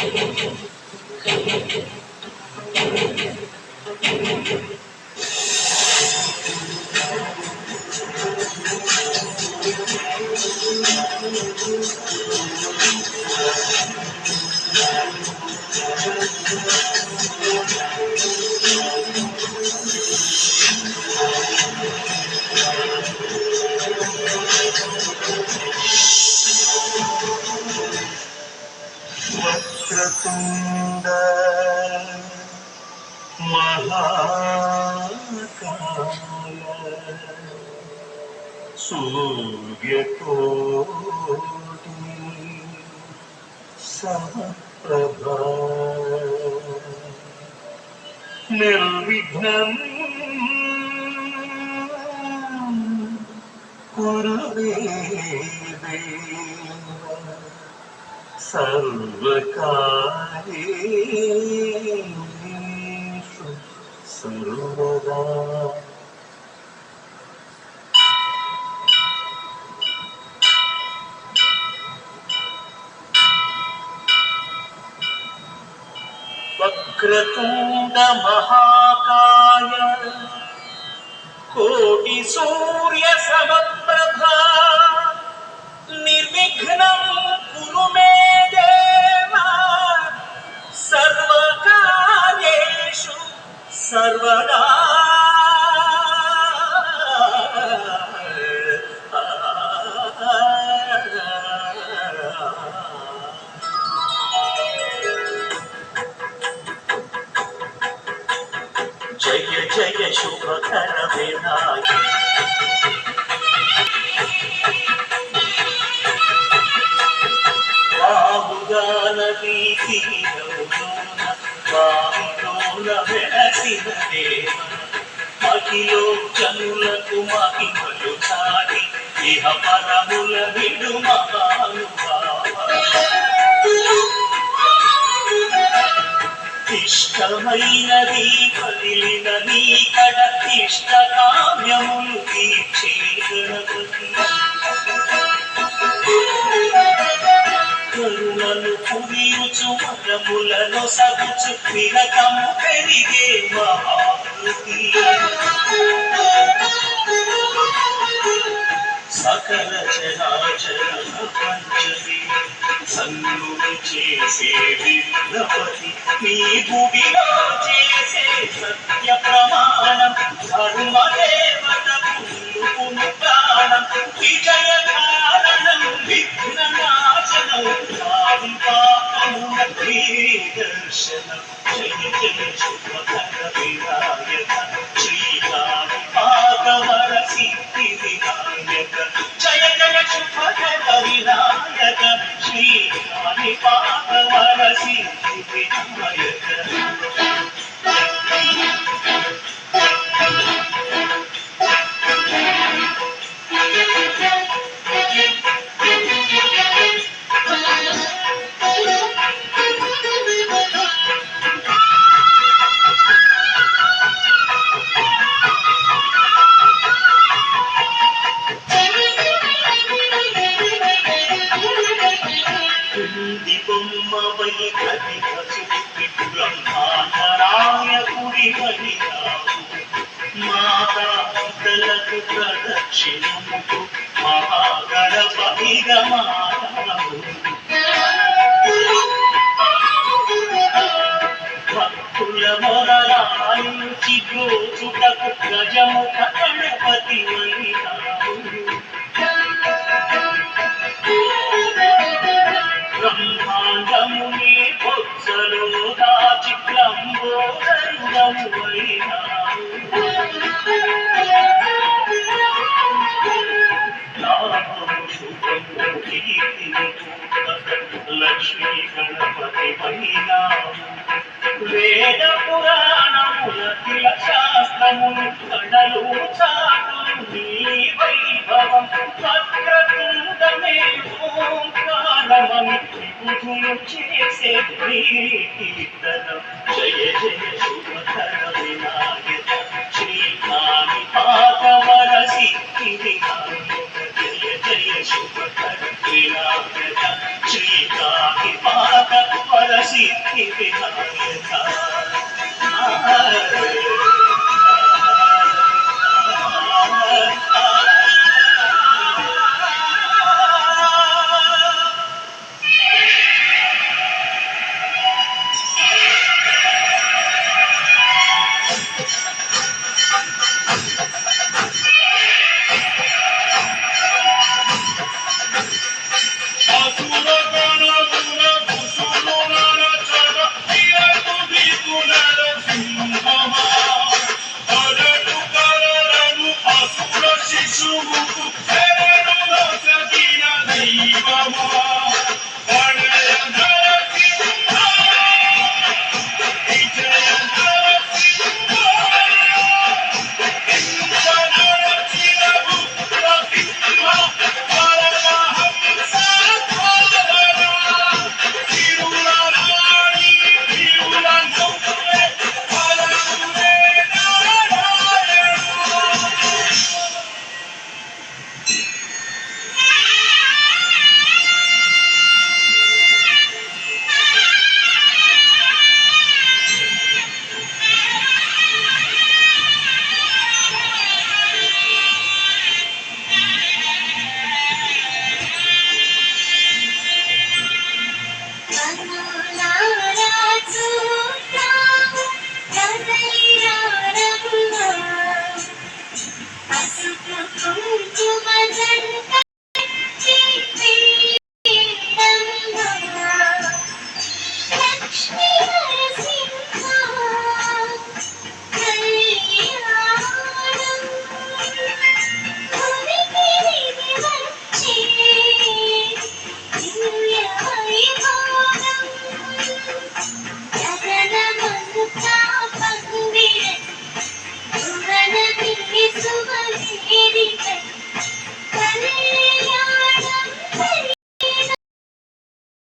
Thank you. വക്രതുണ്ട മഹാകാല സൂര്യകോടി സമപ്രഭ നിർവിഘ്നം കുറവേ ദേവ सर्वकारेषु सूर्य वक्रतुण्डमहाकाय प्रभा निर्विघ्न कुरु मे sarvada jay jay shubha karavena బావిలోన వెలసిన మహిలో జనులకు మహిమలు చాటి ఇహ పరముల విడు ఇష్టమైనది కదిలిన నీ కడ ఇష్ట కావ్యములు తీర్చే గణపతి కరుణను పురియుచు మరములను సగుచు వినకము పెరిగే మహాకృతి. సకల చరాచర పంచమి సన్నుడు చేసే విఘ్నపతి నీ భూమిలో చేసే సత్య ప్రమాణం ధర్మదేవత పుల్లుకును ప్రాణం విజయ Thank you. పితలకు ప్రదక్షిణముకు మహాగణపతిగా మాతావు భక్తుల మొరలాయించి గోచుటకు గజముఖ గణపతి బ్రహ్మాండముని బొత్సలో దాచి లంబోదరుడము గణపతి వైనాము వేద పురాణముల కిల శాస్త్రములు కడలు చాటు నీ వైభవం వక్రతుండమే ఓంకారమని విభులు చేసే నీ కీర్తనం జయ జయ శుభకర వినాయక. శ్రీకాని పాకవర సిద్ధి